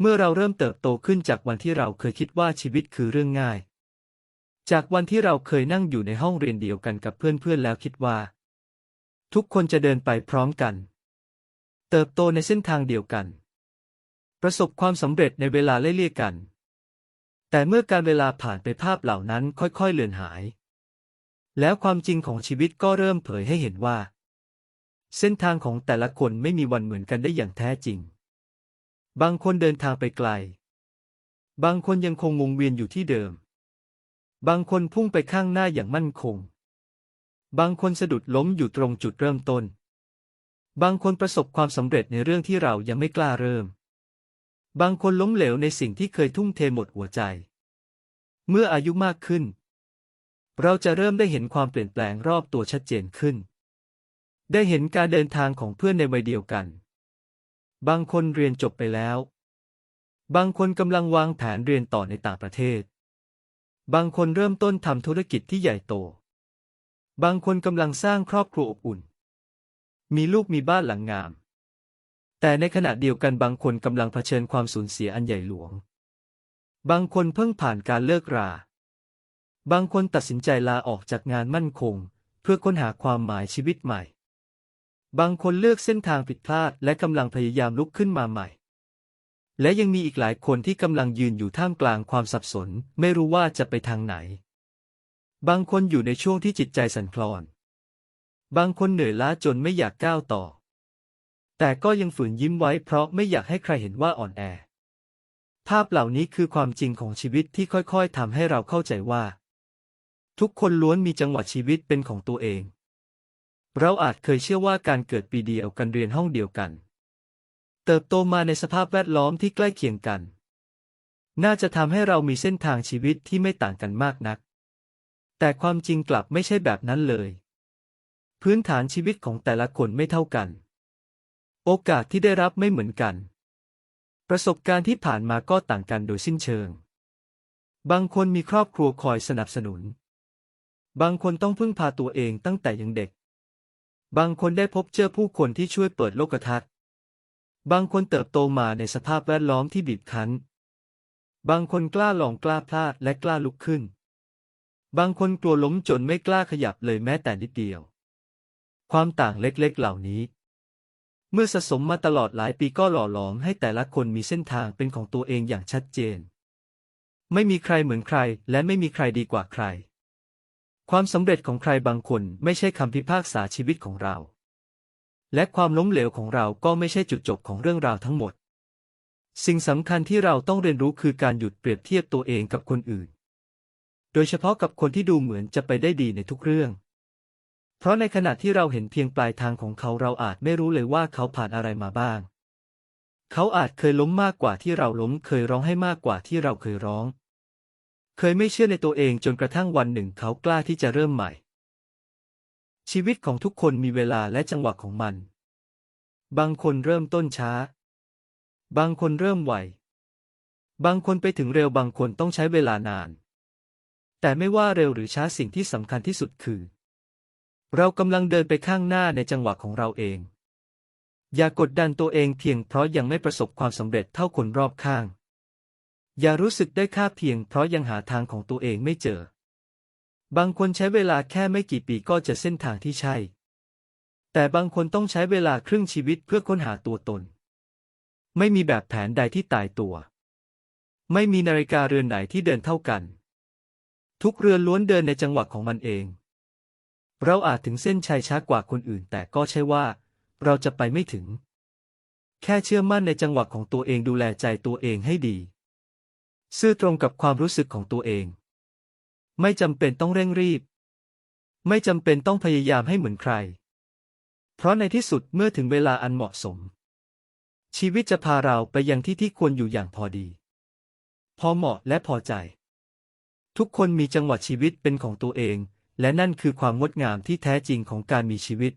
เมื่อเราเริ่มเติบโตขึ้นจากวันที่เราเคยคิดว่าชีวิตคือเรื่องง่าย จากวันที่เราเคยนั่งอยู่ในห้องเรียนเดียวกันกับเพื่อนๆแล้วคิดว่า ทุกคนจะเดินไปพร้อมกัน เติบโตในเส้นทางเดียวกัน ประสบความสำเร็จในเวลาไล่เลี่ยกัน แต่เมื่อการเวลาผ่านไปภาพเหล่านั้นค่อยๆเลือนหาย แล้วความจริงของชีวิตก็เริ่มเผยให้เห็นว่า เส้นทางของแต่ละคนไม่มีวันเหมือนกันได้อย่างแท้จริง บางคนเดินทางไปไกล บางคนยังคงวงเวียนอยู่ที่เดิม บางคนพุ่งไปข้างหน้าอย่างมั่นคง บางคนสะดุดล้มอยู่ตรงจุดเริ่มต้น บางคนประสบความสำเร็จในเรื่องที่เรายังไม่กล้าเริ่ม บางคนล้มเหลวในสิ่งที่เคยทุ่มเทหมดหัวใจ เมื่ออายุมากขึ้น เราจะเริ่มได้เห็นความเปลี่ยนแปลงรอบตัวชัดเจนขึ้น ได้เห็นการเดินทางของเพื่อนในวัยเดียวกัน บางคนเรียนจบไปแล้ว บางคนกำลังวางแผนเรียนต่อในต่างประเทศ บางคนเริ่มต้นทำธุรกิจที่ใหญ่โต บางคนกำลังสร้างครอบครัวอบอุ่น มีลูกมีบ้านหลังงาม แต่ในขณะเดียวกันบางคนกำลังเผชิญความสูญเสียอันใหญ่หลวง บางคนเพิ่งผ่านการเลิกรา บางคนตัดสินใจลาออกจากงานมั่นคง เพื่อค้นหาความหมายชีวิตใหม่ บางคนเลือกเส้นทางผิดพลาดและกำลังพยายามลุกขึ้นมาใหม่ และยังมีอีกหลายคนที่กำลังยืนอยู่ท่ามกลางความสับสน ไม่รู้ว่าจะไปทางไหน บางคนอยู่ในช่วงที่จิตใจสั่นคลอน บางคนเหนื่อยล้าจนไม่อยากก้าวต่อ แต่ก็ยังฝืนยิ้มไว้เพราะไม่อยากให้ใครเห็นว่าอ่อนแอ ภาพเหล่านี้คือความจริงของชีวิตที่ค่อยๆทำให้เราเข้าใจว่า ทุกคนล้วนมีจังหวะชีวิตเป็นของตัวเอง เราอาจเคยเชื่อว่าการเกิดปีเดียวกันเรียนห้องเดียวกัน เติบโตมาในสภาพแวดล้อมที่ใกล้เคียงกัน น่าจะทำให้เรามีเส้นทางชีวิตที่ไม่ต่างกันมากนัก แต่ความจริงกลับไม่ใช่แบบนั้นเลย พื้นฐานชีวิตของแต่ละคนไม่เท่ากัน โอกาสที่ได้รับไม่เหมือนกัน ประสบการณ์ที่ผ่านมาก็ต่างกันโดยสิ้นเชิง บางคนมีครอบครัวคอยสนับสนุน บางคนต้องพึ่งพาตัวเองตั้งแต่ยังเด็ก บางคนได้พบเจอผู้คนที่ช่วยเปิดโลกทัศน์ บางคนเติบโตมาในสภาพแวดล้อมที่บีบคั้น บางคนกล้าลองกล้าพลาดและกล้าลุกขึ้น บางคนกลัวล้มจนไม่กล้าขยับเลยแม้แต่นิดเดียว ความต่างเล็กๆเหล่านี้ เมื่อสะสมมาตลอดหลายปีก็หล่อหลอมให้แต่ละคนมีเส้นทางเป็นของตัวเองอย่างชัดเจน ไม่มีใครเหมือนใครและไม่มีใครดีกว่าใคร ความสำเร็จของใครบางคนไม่ใช่คำพิพากษาชีวิตของเรา และความล้มเหลวของเราก็ไม่ใช่จุดจบของเรื่องราวทั้งหมด สิ่งสำคัญที่เราต้องเรียนรู้คือการหยุดเปรียบเทียบตัวเองกับคนอื่น โดยเฉพาะกับคนที่ดูเหมือนจะไปได้ดีในทุกเรื่อง เพราะในขณะที่เราเห็นเพียงปลายทางของเขาเราอาจไม่รู้เลยว่าเขาผ่านอะไรมาบ้าง เขาอาจเคยล้มมากกว่าที่เราล้มเคยร้องให้มากกว่าที่เราเคยร้อง เคยไม่เชื่อในตัวเองจนกระทั่งวันหนึ่งเขากล้าที่จะเริ่มใหม่ ชีวิตของทุกคนมีเวลาและจังหวะของมัน บางคนเริ่มต้นช้า บางคนเริ่มไว บางคนไปถึงเร็วบางคนต้องใช้เวลานาน แต่ไม่ว่าเร็วหรือช้าสิ่งที่สำคัญที่สุดคือ เรากำลังเดินไปข้างหน้าในจังหวะของเราเอง อย่ากดดันตัวเองเพียงเพราะยังไม่ประสบความสำเร็จเท่าคนรอบข้าง อย่ารู้สึกได้ค่าเพียงเพราะยังหาทางของตัวเองไม่เจอ บางคนใช้เวลาแค่ไม่กี่ปีก็จะเส้นทางที่ใช่ แต่บางคนต้องใช้เวลาครึ่งชีวิตเพื่อค้นหาตัวตน ไม่มีแบบแผนใดที่ตายตัว ไม่มีนาฬิกาเรือนไหนที่เดินเท่ากัน ทุกเรือนล้วนเดินในจังหวะของมันเอง เราอาจถึงเส้นชัยช้ากว่าคนอื่น แต่ก็ใช่ว่า เราจะไปไม่ถึง แค่เชื่อมั่นในจังหวะของตัวเองดูแลใจตัวเองให้ดี ซื่อตรงกับความรู้สึกของตัวเอง ไม่จำเป็นต้องเร่งรีบ ไม่จำเป็นต้องพยายามให้เหมือนใคร เพราะในที่สุดเมื่อถึงเวลาอันเหมาะสม ชีวิตจะพาเราไปยังที่ที่ควรอยู่อย่างพอดี พอเหมาะและพอใจ ทุกคนมีจังหวะชีวิตเป็นของตัวเอง และนั่นคือความงดงามที่แท้จริงของการมีชีวิต